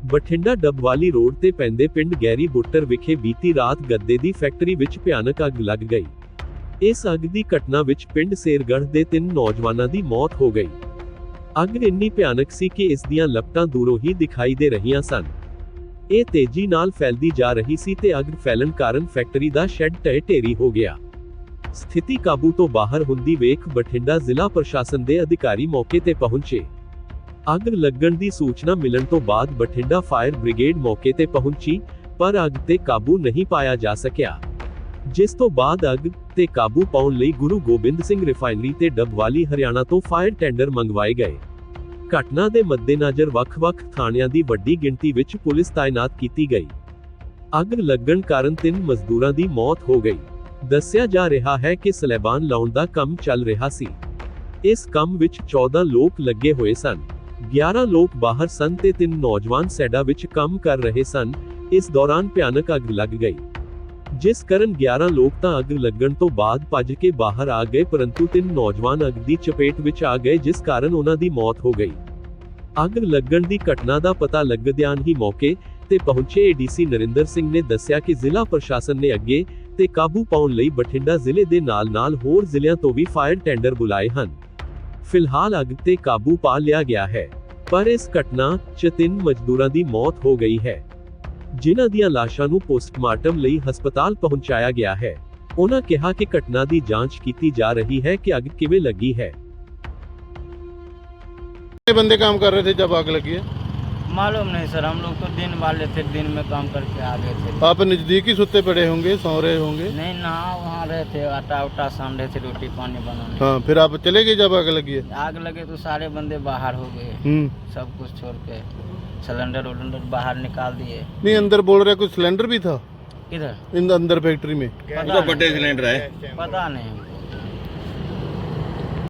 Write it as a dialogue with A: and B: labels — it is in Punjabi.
A: ਬਠਿੰਡਾ ਡੱਬਵਾਲੀ ਰੋਡ ਤੇ ਪੈਂਦੇ ਪਿੰਡ ਗੈਰੀ ਬੁੱਟਰ ਵਿਖੇ ਬੀਤੀ ਰਾਤ ਗੱਦੇ ਦੀ ਫੈਕਟਰੀ ਵਿੱਚ ਭਿਆਨਕ ਅੱਗ ਲੱਗ ਗਈ। ਇਸ ਅੱਗ ਦੀ ਘਟਨਾ ਵਿੱਚ ਪਿੰਡ ਸੇਰਗੜ੍ਹ ਦੇ ਤਿੰਨ ਨੌਜਵਾਨਾਂ ਦੀ ਮੌਤ ਹੋ ਗਈ। ਅੱਗ ਇੰਨੀ ਭਿਆਨਕ ਸੀ ਕਿ ਇਸ ਦੀਆਂ ਲਪਟਾਂ ਦੂਰੋਂ ਹੀ ਦਿਖਾਈ ਦੇ ਰਹੀਆਂ ਸਨ। ਇਹ ਤੇਜ਼ੀ ਨਾਲ ਫੈਲਦੀ ਜਾ ਰਹੀ ਸੀ ਤੇ ਅੱਗ ਫੈਲਣ ਕਾਰਨ ਫੈਕਟਰੀ ਦਾ ਸ਼ੈੱਡ ਢਹਿ ਢੇਰੀ ਹੋ ਗਿਆ। ਸਥਿਤੀ ਕਾਬੂ ਤੋਂ ਬਾਹਰ ਹੁੰਦੀ ਵੇਖ ਬਠਿੰਡਾ ਜ਼ਿਲ੍ਹਾ ਪ੍ਰਸ਼ਾਸਨ ਦੇ ਅਧਿਕਾਰੀ ਮੌਕੇ ਤੇ ਪਹੁੰਚੇ। ਅੱਗ ਲੱਗਣ ਦੀ ਸੂਚਨਾ ਮਿਲਣ ਤੋਂ ਬਾਅਦ ਬਠਿੰਡਾ ਫਾਇਰ ਬ੍ਰਿਗੇਡ ਮੌਕੇ ਤੇ ਪਹੁੰਚੀ, ਪਰ ਅੱਗ ਤੇ ਕਾਬੂ ਨਹੀਂ ਪਾਇਆ ਜਾ ਸਕਿਆ। ਜਿਸ ਤੋਂ ਬਾਅਦ ਅੱਗ ਤੇ ਕਾਬੂ ਪਾਉਣ ਲਈ ਗੁਰੂ ਗੋਬਿੰਦ ਸਿੰਘ ਰਿਫਾਈਨਰੀ ਤੇ ਡੱਬਵਾਲੀ ਹਰਿਆਣਾ ਤੋਂ ਫਾਇਰ ਟੈਂਡਰ ਮੰਗਵਾਏ ਗਏ। ਘਟਨਾ ਦੇ ਮੱਦੇਨਜ਼ਰ ਵੱਖ-ਵੱਖ ਥਾਣਿਆਂ ਦੀ ਵੱਡੀ ਗਿਣਤੀ ਵਿੱਚ ਪੁਲਿਸ ਤਾਇਨਾਤ ਕੀਤੀ ਗਈ। ਅੱਗ ਲੱਗਣ ਕਾਰਨ ਤਿੰਨ ਮਜ਼ਦੂਰਾਂ ਦੀ ਮੌਤ ਹੋ ਗਈ। ਦੱਸਿਆ ਜਾ ਰਿਹਾ ਹੈ ਕਿ ਸਲੈਬਾਨ ਲਾਉਣ ਦਾ ਕੰਮ ਚੱਲ ਰਿਹਾ ਸੀ। ਇਸ ਕੰਮ ਵਿੱਚ 14 ਲੋਕ ਲੱਗੇ ਹੋਏ ਸਨ। 11 ਲੋਕ ਬਾਹਰ ਸਨ ਤੇ ਤਿੰਨ ਨੌਜਵਾਨ ਸੈਡਾ ਵਿੱਚ ਕੰਮ ਕਰ ਰਹੇ ਸਨ। ਇਸ ਦੌਰਾਨ ਭਿਆਨਕ ਅੱਗ ਲੱਗ ਗਈ। ਜਿਸ ਕਾਰਨ 11 ਲੋਕ ਤਾਂ ਅੱਗ ਲੱਗਣ ਤੋਂ ਬਾਅਦ ਭੱਜ ਕੇ ਬਾਹਰ ਆ ਗਏ, ਪਰੰਤੂ ਤਿੰਨ ਨੌਜਵਾਨ ਅੱਗ ਦੀ ਚਪੇਟ ਵਿੱਚ ਆ ਗਏ, ਜਿਸ ਕਾਰਨ ਉਹਨਾਂ ਦੀ ਮੌਤ ਹੋ ਗਈ। ਅੱਗ ਲੱਗਣ ਦੀ ਘਟਨਾ ਦਾ ਪਤਾ ਲੱਗਦਿਆਂ ਹੀ ਮੌਕੇ ਤੇ ਪਹੁੰਚੇ ਏਡੀਸੀ ਨਰਿੰਦਰ ਸਿੰਘ ਨੇ ਦੱਸਿਆ ਕਿ ਜ਼ਿਲ੍ਹਾ ਪ੍ਰਸ਼ਾਸਨ ਨੇ ਅੱਗੇ ਤੇ ਕਾਬੂ ਪਾਉਣ ਲਈ ਬਠਿੰਡਾ ਜ਼ਿਲ੍ਹੇ ਦੇ ਨਾਲ-ਨਾਲ ਹੋਰ ਜ਼ਿਲ੍ਹਿਆਂ ਤੋਂ ਵੀ ਫਾਇਰ ਟੈਂਡਰ ਬੁਲਾਏ ਹਨ। ਫਿਲਹਾਲ ਅੱਗ ਤੇ ਕਾਬੂ ਪਾ ਲਿਆ ਗਿਆ ਹੈ ਪਰ ਇਸ ਘਟਨਾ 'ਚ ਤਿੰਨ ਮਜ਼ਦੂਰਾਂ ਦੀ ਮੌਤ ਹੋ ਗਈ ਹੈ ਜਿਨ੍ਹਾਂ ਦੀਆਂ ਲਾਸ਼ਾਂ ਨੂੰ ਪੋਸਟਮਾਰਟਮ ਲਈ ਹਸਪਤਾਲ ਪਹੁੰਚਾਇਆ ਗਿਆ ਹੈ ਉਹਨਾਂ ਕਿਹਾ ਕਿ ਘਟਨਾ ਦੀ ਜਾਂਚ ਕੀਤੀ ਜਾ ਰਹੀ ਹੈ ਕਿ ਅੱਗ ਕਿਵੇਂ ਲੱਗੀ ਹੈ
B: कितने बंदे काम कर रहे थे जब आग लगी है
C: मालूम नहीं सर हम लोग तो दिन वाले थे दिन में काम करके आ गए थे।
B: आप नजदीकी सुते पड़े होंगे सो रहे होंगे?
C: नहीं नहा वहाँ रहे थे आटा उटा सान रहे थे रोटी पानी बनाने।
B: हाँ फिर आप चले गए जब आग लगी है?
C: आग लगे तो सारे बंदे बाहर हो गए।
B: हम्म।
C: सब कुछ छोड़ के सिलेंडर उलेंडर बाहर निकाल दिए।
B: नहीं अंदर बोल रहे कुछ सिलेंडर भी था?
C: किधर?
B: इन अंदर फैक्ट्री में।
C: पता नहीं,
D: सिलेंडर है।
C: पता नहीं।